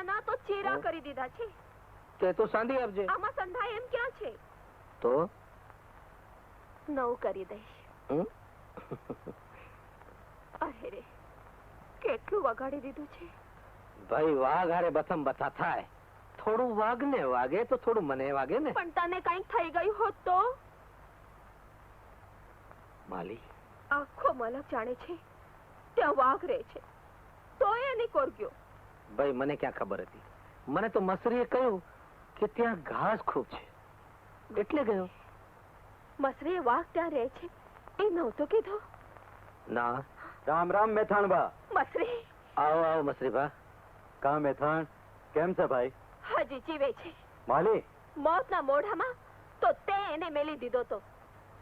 સંધાયાના તો ચેરા કરી દીધા છે. તે તો સાંધી આપજે. આમાં સંધાય એમ ક્યાં છે? તો? નવ કરી દઈશ. અરે રે કેટલું વગાડી દીધું છે? ભાઈ વાઘ હારે બથમ બથા થાય. થોડું વાઘને વાગે તો થોડું મને વાગે ને. પણ તને કંઈક થઈ ગયું હોત તો? માલી. આખો મલક જાણે છે ત્યાં વાઘ રહે છે. તો એની કોરગ્યો. ભાઈ મને ક્યાં ખબર હતી? મને તો મસરીએ કહ્યું કે ત્યાં ઘાસ ખૂબ છે. એટલે ગયો? મસરીએ વાઘ ત્યાં રહે છે? એ નહોતો કીધો? ના. રામ રામ મેથાણબા મસરી? આવો આવો મસરીભા. કા મેથાણ? કેમ છે ભાઈ? હજી જીવે છે. માલી? મોતના મોઢામાં તો તે એને મેલી દીધો તો.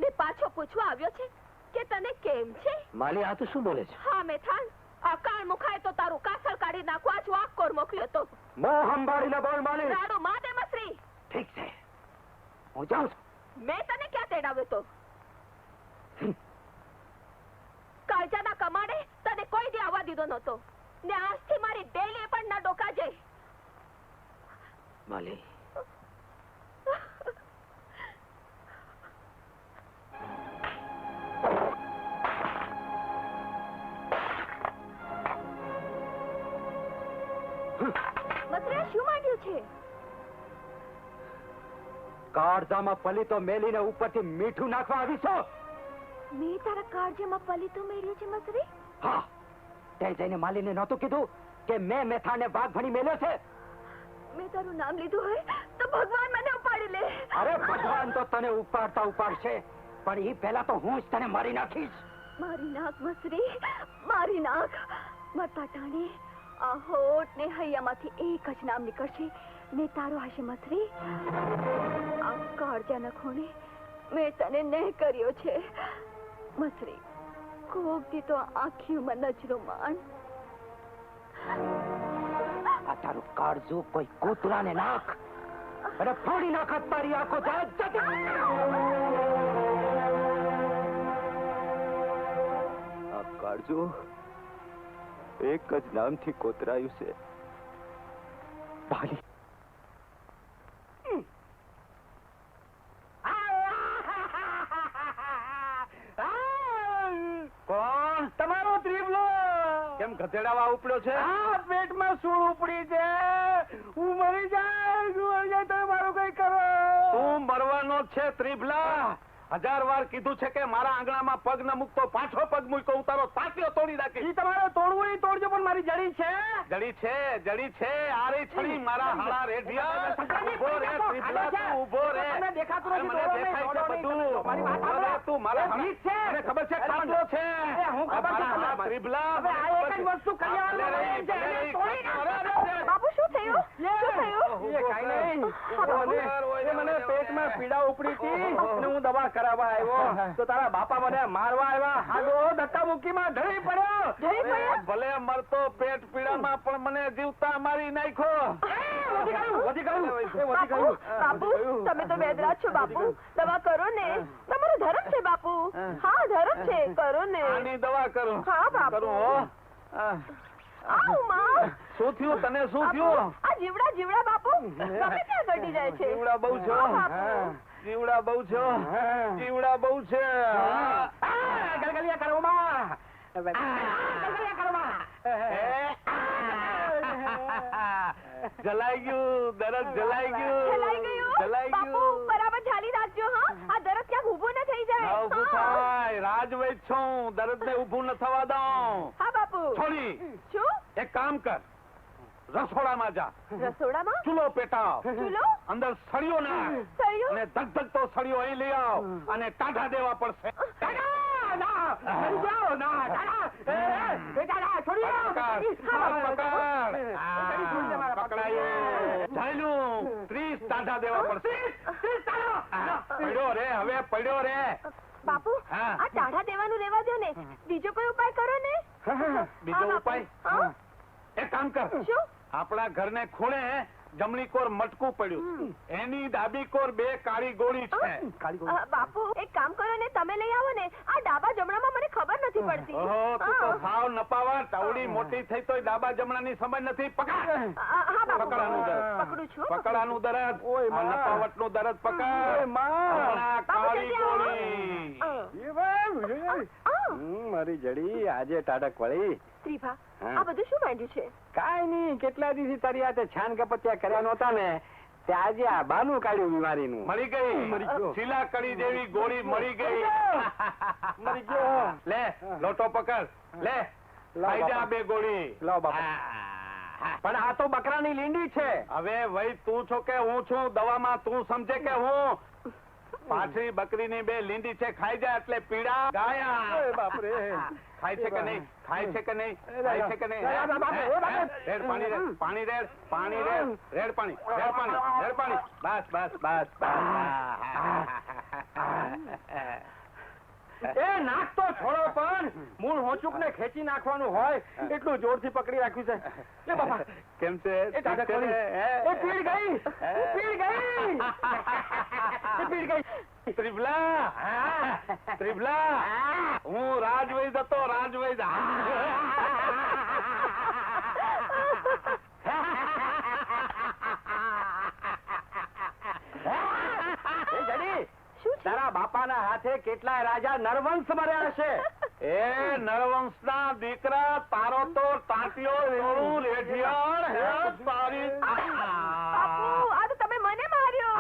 ને પાછો પૂછવા આવ્યો છે કે તને કેમ છે? માલી આ તો શું બોલે છે? હા મેથાણ. અકાળ મુખાય તો તારું કાસળ કાઢી નાખવા વાક કોર મોકલ્યો તો. મોં સંભાળીને બોલ માલી રાડો માતે મસરી. ઠીક છે. હું જાઉં છું. મેં તને ક્યાં તેડાવ્યો તો? કાળજાના કમાડે તને કોઈ દી આવવા દીધો નહોતો. ને આજથી મારી ડેલી પણ ના ડોકાજે. માલી છે. કાળજામાં પલિતો મેલીને ઉપરથી મીઠું નાખવા આવી છો મેં તારા કાળજામાં પલિતો મેળ્યું છે મસરી? હા. તે જઈને માલીને નહોતું કીધું કે મેં મેથાને વાઘ ભણી મેલ્યો છે? મેં તારું નામ લીધું હોય તો ભગવાન મને ઉપાડી લે. અરે ભગવાન તો તને ઉપાડતા ઉપાડશે પણ એ પહેલા તો હું જ તને મારી નાખીશ. મારી નાક મસરી. મારી નાક મરતા ટાણે આ હોઠ ને હૈયામાંથી એક જ નામ નીકળશે. ને તારો હશે મસરી. આ કાળજાના ખૂણે મેં તને નહીં કર્યો છે. મસરી કોક દી તો આખી નજરો માણ. આ તારું કાળજું કોઈ કૂતરાને નાખ. અને ફોડી નાખત તારી આંખો કાળજું એક જ નામથી કોતરાયું છે. ભાલી કોણ? તમારો ત્રિવલો કેમ ગધેડાવા ઉપડ્યો છે? આ પેટમાં સૂળ ઉપડી છે. હું મરી જાય હું મરી જાય તમે મારું કઈ કરો? તું મરવાનો છે ત્રિભલા હજાર વાર કીધું છે કે મારા આંગણામાં પગ ન મૂકતો પાછો પગ મૂક્યો હું તારો તાક્યો તોડી નાખીશ ઈ તમારે તોડવું ઈ તોડજો પણ મારી જડી છે. જડી છે જડી છે આરી છડી મારા હાળા રેઢિયા. ઊભો રે ત્રિભલા તું ઊભો રે. મને દેખાતું નથી, મને દેખાય છે બધું. મારી વાત સાંભળો. તું મારા એ છે. મને ખબર છે એ એ હું ખબર છે તમને. હવે આ એક જ વસ્તુ છે, એને તોડી નાખો. અરે. બાપુ શું થયું? શું થયું? એ કાંઈ નહીં. મને- એ મને પેટમાં પીડા ઉપડી હતી અને હું દવા કરાવવા આવ્યો. તો તારા બાપા મને મારવા આવ્યા. હાલો ધક્કા મુક્કીમાં ઢળી પડ્યો. ઢળી પડ્યો? ભલે મરતો પેટ પીડામાં પણ મને જીવતા મારી નાખ્યો. વધી ગયું, વધી ગયું. એ વધી બાપુ તમે તો વેદરાજ છો બાપુ. દવા કરો ને. તમારો ધર્મ છે બાપુ. હા. ધર્મ છે કરો ને. આની દવા કરું. હા, બાપુ. કરું આ, માં. શું થયું? તને શું થયું? આ જીવડા જીવડા બાપુ. તમે ક્યાં ઘટી જાય છે. જીવડા બહુ છો જીવડા બહુ છો જીવડા બહુ છે. ગલગલિયા કરો માં. ગલગલિયા કરો માં. જલાઈ ગયું દરદ જલાઈ ગયું જલાઈ ગયું? બરાબર ઝાલી રાખજો હા. આ દરદ ક્યાંક ઊભું ન થઈ જાય. ના ઊભું. થાય. રાજવૈદ છું. દરદ ને ઊભું ન થવા દઉં. હા બાપુ. છોડી. શું? એક કામ કર. રસોડામાં જા. રસોડામાં? ચૂલો પેટાવ. ચૂલો? અંદર સળિયો ના સળિયો? અને તો સળિયો અહીં લઈ આવ. અને ટાઢા દેવા પડશે. જાઓ, ના, દાદા. એ, દાદા, છોડી પકડાયું. ત્રીસ ટાઢા દેવા પડશે. પડ્યો રે હવે પડ્યો રે બાપુ આ ટાઢા દેવાનું રેવા દો ને. બીજો કોઈ ઉપાય કરો ને? બીજો ઉપાય? એક કામ કર. શું? આપણા ઘરને ખૂણે જમણી કોર મટકું પડ્યું. એની ડાબી કોર બે કાળી ગોળી છે. બાપુ એક કામ કરો ને તમે લઈ આવો ને. આ ડાબા જમણામાં મને ખબર નથી પડતી. ઓહો તું તો. સાવ નપાવા તાવડી મોટી થઈ તોય ડાબા જમણાની સમજ નથી. પકડ! હા બાપુ. પકડાનું દરદ. પકડું છું. પકડાનું દરદ ઓયમાં. નપાવટનું દરદ પકડ. ઓયમાં. કાળી ગોળી. એ વાહ, મારી જડી આજે ટાડક વળી. ત્રિભા આ બધું શું માંડ્યું છે? કાઈ નહીં કેટલા દિવસથી તારી હાથે છાન કપત્યા કર્યા નહોતા ને તે આજે આ બાનું કાઢ્યું બીમારીનું મળી ગઈ. શીલા કડી દેવી ગોળી મળી ગઈ. મરી ગયો. લે લોટો પકડ. લે બાપા. બે ગોળી. લાવ બાપા. પણ આ તો બકરાની લીંડી છે. હવે ભાઈ તું છો કે હું છું દવામાં તું સમજે કે હું? પાછળી બકરીની બે લીંડી છે ખાઈ જાય એટલે પીડા ગાયા. બાપરે. ખાય છે કે નહીં? ખાય છે કે નહીં? ખાય છે કે નહીં. રેડ પાણી રેડ. પાણી રેડ. પાણી રેડ. રેડ પાણી રેડ પાણી રેડ પાણી. બસ બસ બસ બસ. એ નાક તો છોડો પણ મૂળ હોચુક ને ખેંચી નાખવાનું હોય એટલું જોરથી પકડી રાખ્યું છે. બાપા. કેમ છે? એ પીડ ગઈ. પીડ ગઈ. ત્રિભલા ત્રિભલા હું રાજવૈદ હતો રાજવૈદ. તારા બાપાના હાથે કેટલાય રાજા નરવંશ મર્યા હશે. એ નરવંશના દીકરા તારો તો ટાંટિયો રોળું રેઢિયાળ તારી.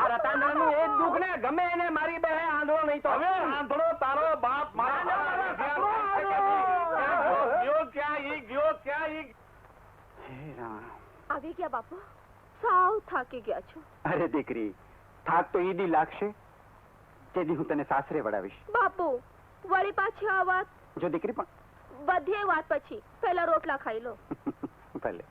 માર્યો એ દુઃખ ને ગમે એને મારી બે આંધળો નહીં તો. હવે આંધળો તારો બાપ મારા ના, ના, ના, રેઢિયાળ ના, છે. કે નહીં? ગયો ક્યાં ઈ ગયો ક્યાં ઈ? આવી ગયા બાપુ? સાવ થાકી ગયા છો. અરે દીકરી થાક તો ઈદી લાગશે. તેથી હું તને સાસરે વડાવીશ બાપુ વળી પાછી આ વાત જો દીકરી પણ બધી વાત પછી. પહેલા રોટલા ખાઈ લો. ભલે.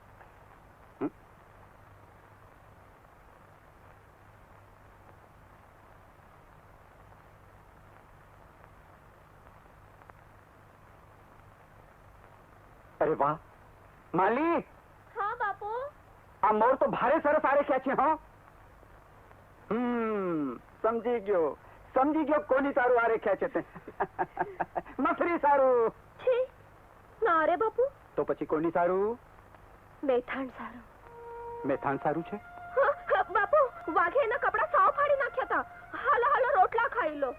અરે વાહ માલી હા બાપુ આ મોર તો ભારે સરસ આરે ક્યાં છે હા હમ સમજી ગયો સમજી ગયો કોની સારું આરે ક્યાં છે તે મસરી સારું છી ના રે બાપુ તો પછી કોની સારું મેથાણ સારું મેથાણ સારું છે બાપુ વાઘે એના કપડા સાવ ફાડી નાખ્યા હતા હાલો હાલો રોટલા ખાઈ લો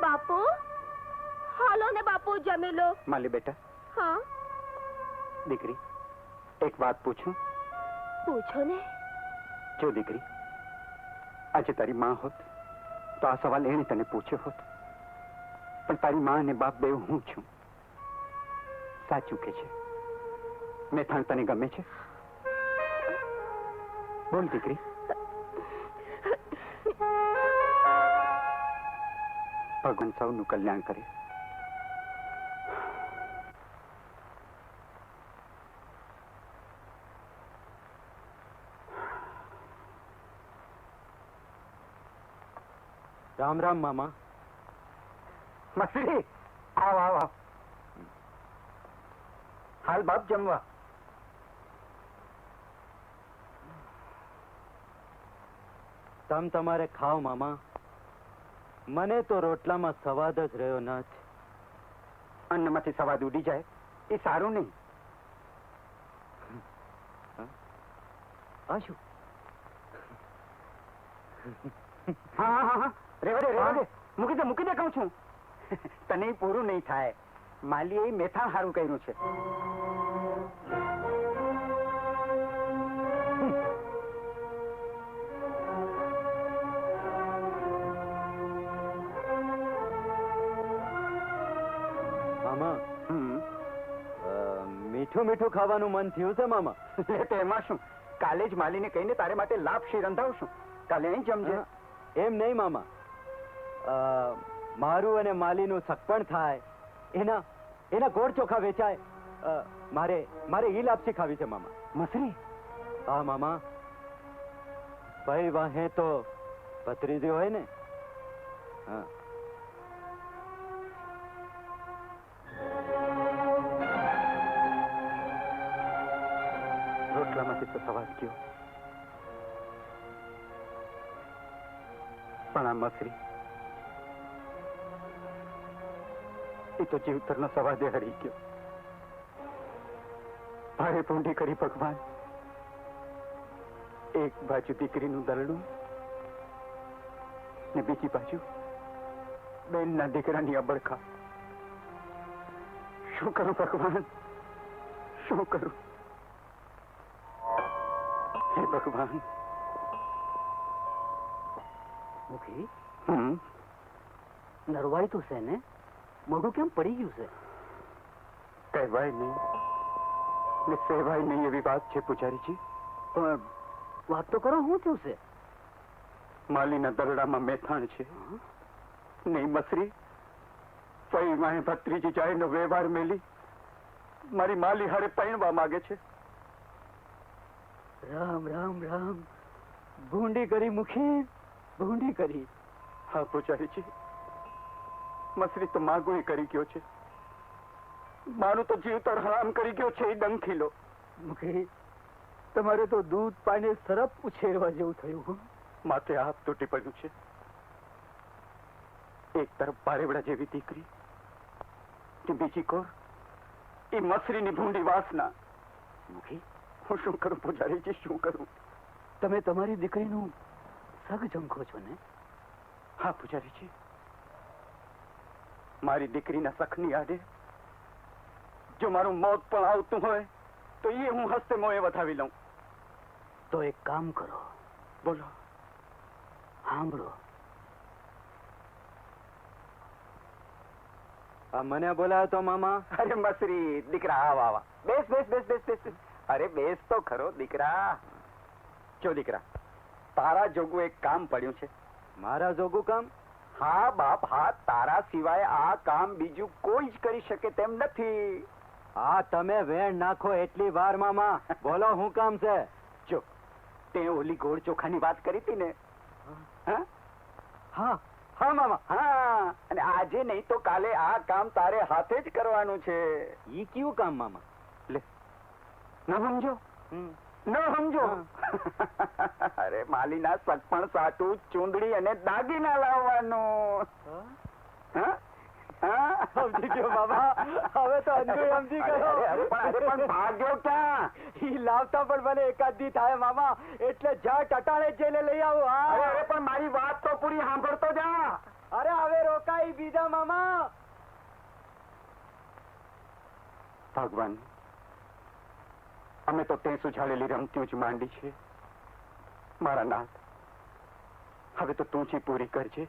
બાપુ હાલો ને બાપુ જમી લો. માલી બેટા. હા? દીકરી એક વાત પૂછું? પૂછો ને. જો દીકરી આજે તારી માં હોત તો આ સવાલ એને તને પૂછ્યો હોત. પણ તારી માં અને બાપ બે હું છું? સાચું કે છે? મેથાણ તને ગમે છે? બોલ દીકરી. ભગવાન સૌનું કલ્યાણ કરે. રામ મામા. મસરી આવ આવ. આવ હાલ બાપ જમવા. તમ તમારે ખાઓ મામા. મને તો રોટલામાં સવાદ જ રહ્યો નથી. અન્નમાંથી સવાદ ઉડી જાય એ સારું નહીં. આ શું હા હા હા. હા રેવા દે રેવા દે મૂકી દે મૂકી દે કહું છું. તને પૂરું નહીં થાય. માલીએ મેથાણ હારું કર્યું છે. મામા મીઠું મીઠું ખાવાનું મન થયું છે મામા? તો એમાં શું? કાલે જ માલીને કહીને તારે માટે લાભ શી રંધાવશું કાલે અહીં જમજે. એમ નહીં મામા. મારું અને માલીનું સકપણ થાય એના એના ગોળ ચોખા વેચાય. મારે મારે ઈ લાપસી ખાવી છે મામા. મસરી? હા મામા. ભાઈ વાહે તો ભત્રીજી હોય ને. હા. તો સવાલ કયો પણ આ મસરી એ તો જીવતરનો સવાદે હરી ગયો. ભારે પૂંડી કરી ભગવાન. એક બાજુ દીકરીનું દરડું ને બીજી બાજુ બેનના દીકરાની અબડખા શું કરું ભગવાન? શું કરું? હે ભગવાન. મુખી હમ. નરવાઈ તો છે ને? મોઢું કેમ પડી ગયું છે કહેવાય નહીં ને સહેવાય નહીં એવી વાત છે પૂજારીજી પણ વાત તો કરો શું થયું છે માલીના દરડામાં મેથાણ છે નહીં મસરી ફઈ માએ ભત્રીજી જાયનો વ્યવહાર મેલી મારી માલી હારે પૈણવા માગે છે રામ રામ રામ ભૂંડી કરી મુખી ભૂંડી કરી હા પૂજારીજી મસરી તો માગું કરી ગયો છે. મારું તો જીવતર હરામ કરી ગયો છે એ ડંખીલો. તમારે તો દૂધ પાણી સરપ ઉછેરવા જેવું થયું. માથે હાથ તૂટી પડ્યું છે. એક તરફ પારેવડા જેવી દીકરી કે બીજી કોર એ મસરીની ભૂંડી વાસના. મુખી હું શું કરું પૂજારીજી શું કરું? તમે તમારી દીકરીનું સગ જંખો છો ને? હા પૂજારીજી. મારી દીકરીના સખની આડે જો મારું મોત પણ આવતું હોય તો એ હું હસ્તે મોએ વધાવી લઉં. તો એક કામ કરો. બોલો. સાંભળો. મને બોલાયો તો મામા. અરે મસરી દીકરા આવ આવા. બેસ બેસ બેસ બેસ બેસ. અરે બેસ તો ખરો દીકરા. જો દીકરા. તારા જોગું એક કામ પડ્યું છે. મારા જોગું કામ? હા બાપ હા તારા સિવાય આ કામ બીજું કોઈ જ કરી શકે તેમ નથી. આ તમે વેણ નાખો એટલી વાર મામા. બોલો હું કામ છે? જો તે ઓલી ગોળ ચોખાની વાત કરી હતી ને? હા? હા હા મામા. હા અને આજે નહીં તો કાલે આ કામ તારે હાથે જ કરવાનું છે. ઈ કયું કામ મામા? લે ન સમજો? હમ. ન સમજો. અરે માલીના સગપણ સાટું ચૂંદડી અને દાગીના લાવવાનું. હા? હા? સમજી ગયો બાબા. હવે તો અંધુય સમજી ગયો. અરે, અરે, પણ ભાગ્યો ક્યાં? ઈ લાવતા પણ મને એકાદ દી થાય મામા. એટલે જા ટટાળે જઈને લઈ આવો અરે હા અરે પણ મારી વાત તો પૂરી સાંભળતો જા. અરે હવે રોકાઈ બીજા મામા. ભગવાન અમે તો તે સુઝાડેલી રમતીઓ જ માંડી છે મારા નાથ હવે તો તું જ પૂરી કરજે.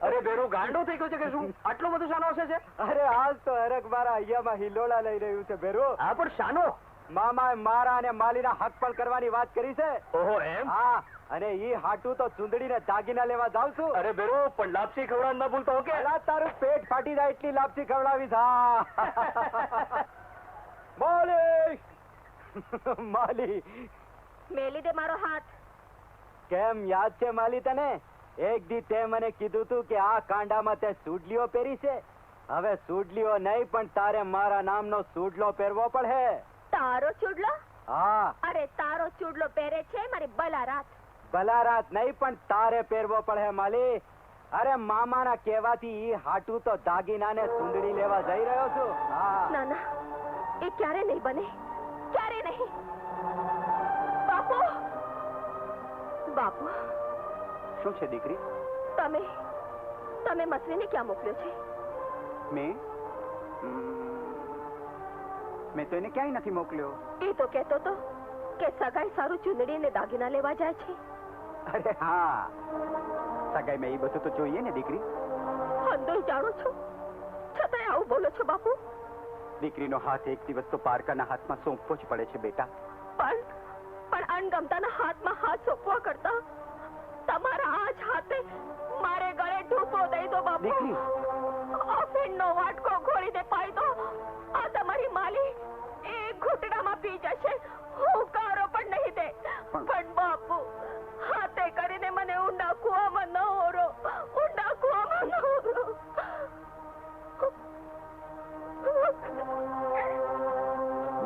અરે બેરું ગાંડો થઈ ગયો છે કે શું? આટલો બધો શાનો હશે છે અરે આજ તો હરક મારા અહીંયામાં હિલોડા લઈ રહ્યું છે બેરો. હા પણ શાનો? મામા મારા અને માલીના હક પણ કરવાની વાત કરી છે? ઓહો એમ? હા અને ઈ હાટું તો ચૂંદડીને દાગીના લેવા જાવ છું. અરે બેરો પણ લાપસી ખવડાવ ના ભૂલતો કે અલા, તારું પેટ ફાટી જાય એટલી લાપસી ખવડાવીશ હા. માલી માલી મેલી દે મારો હાથ. કેમ યાદ છે માલી તને? એક દી તે મને કીધું તું કે આ કાંડામાં તે સુડલીઓ પહેરી છે. હવે સુડલીઓ નહીં પણ તારે મારા નામનો સુડલો પહેરવો પડે તારો ચૂડલો? હા. અરે તારો ચૂડલો પહેરે છે મારી બલારાત. ભલા રાત નહીં પણ તારે પહેરવો પડે માલી. અરે મામાના કહેવાથી ઈ હાટું તો દાગીનાને સુંદડી લેવા જઈ રહ્યો છું. હા. ના ના એ ક્યારે નહીં બને? ક્યારે નહીં? બાપુ! બાપુ! શું છે દીકરી? તમે તમે મસરીને ક્યાં મોકલ્યો છે? મેં? હમ, મેં તો એને ક્યાંય નથી મોકલ્યો. એ તો કહેતો તો કે સગાઈ સારું ચૂંદડી ને દાગીના લેવા જાય છે. અરે હા. સગાઈ મેં એ બધું તો જોઈએ ને દીકરી. હંદોય જાણું છું? છતાંય આવું બોલો છો બાપુ? દીકરીનો હાથ એક દિવસ તો પારકાના હાથમાં સોંપવો જ પડે છે બેટા. પણ પણ અણગમતાના હાથમાં હાથ સોંપવા કરતા તમારા આ જ હાથે મારે ગળે ઢૂંપો દઈ દો બાપુ. દીકરી. અફીણનો વાટકો ઘોળીને પાઈ દો. આ તમારી માલી પી જશે. હુંકારો પણ નહીં દે. પણ બાપુ હાથે કરીને મને ઊંડા કુવામાં ન ઓરો. ઊંડા કુવામાં ન ઓરો.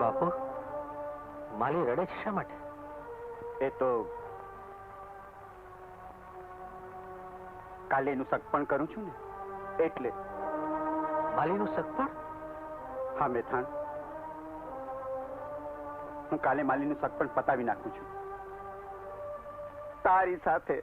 બાપુ માલી રડે છે શા માટે? એ તો કાલે એનું સગપણ કરું છું ને. એટલે. માલીનું સગપણ હા મેથાણ. હું કાલે માલીનું પણ પતાવી નાખું છું. તારી સાથે?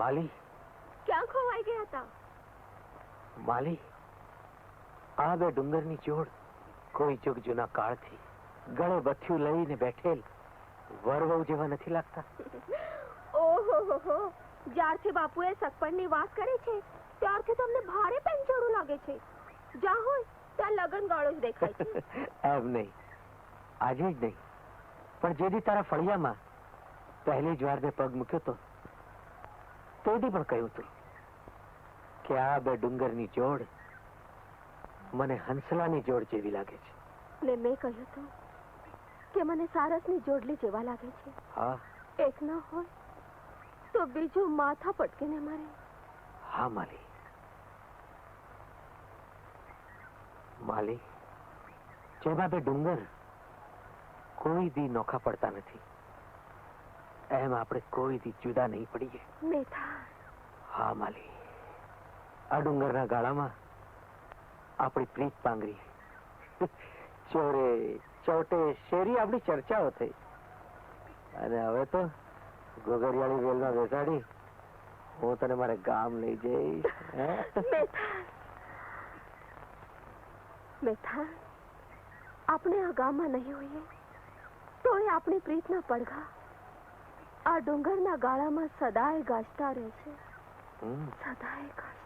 માલી ક્યાં ખોવાઈ ગયા હતા? માલી આ બે ડુંગરની જોડ કોઈ જુગ જૂના કાળથી ગળે બથિયું લઈને બેઠેલ વરવવ જેવા નથી લાગતા. ઓહો હો જ્યારથી બાપુએ સગપણની વાત કરી છે ત્યારથી તમને ભારે પેંચોડું લાગે છે. જ્યાં હોય ત્યાં લગન ગાળો જ દેખાય છે. એમ નહીં. આજે જ નહીં. પણ જે દી તારા ફળિયામાં પહેલી જ વાર પગ મૂક્યો તો તે દી પણ કહ્યું હતું કે આ બે ડુંગરની જોડ મને હંસલાની જોડ જેવી લાગે છે. ને મેં કહ્યું હતું કે મને સારસની જોડલી જેવા લાગે છે. હા. એક ન હોય તો બીજું માથા પટકીને મારે. હા માલી. માલી જેવા બે ડુંગર કોઈ દી નોખા પડતા નથી. એમ આપણે કોઈ દી જુદા નહીં પડીએ. મેથા. હા માલી. આ ડુંગરના ગાળામાં આપણી પ્રીત પાંગરી. ચોરે ચોટે શેરી આપણી ચર્ચાઓ થઈ. અને હવે તો ગોગરિયાળી વેલમાં બેસાડી હું તને મારે ગામ લઈ જઈશ હે? મેથા મેથા આપણે આ ગામમાં નહીં હોઈએ તોય આપણી પ્રીતના પડઘા આ ડુંગરના ગાળામાં સદાય ગાજતા રહે છે. સદાય ગાજતા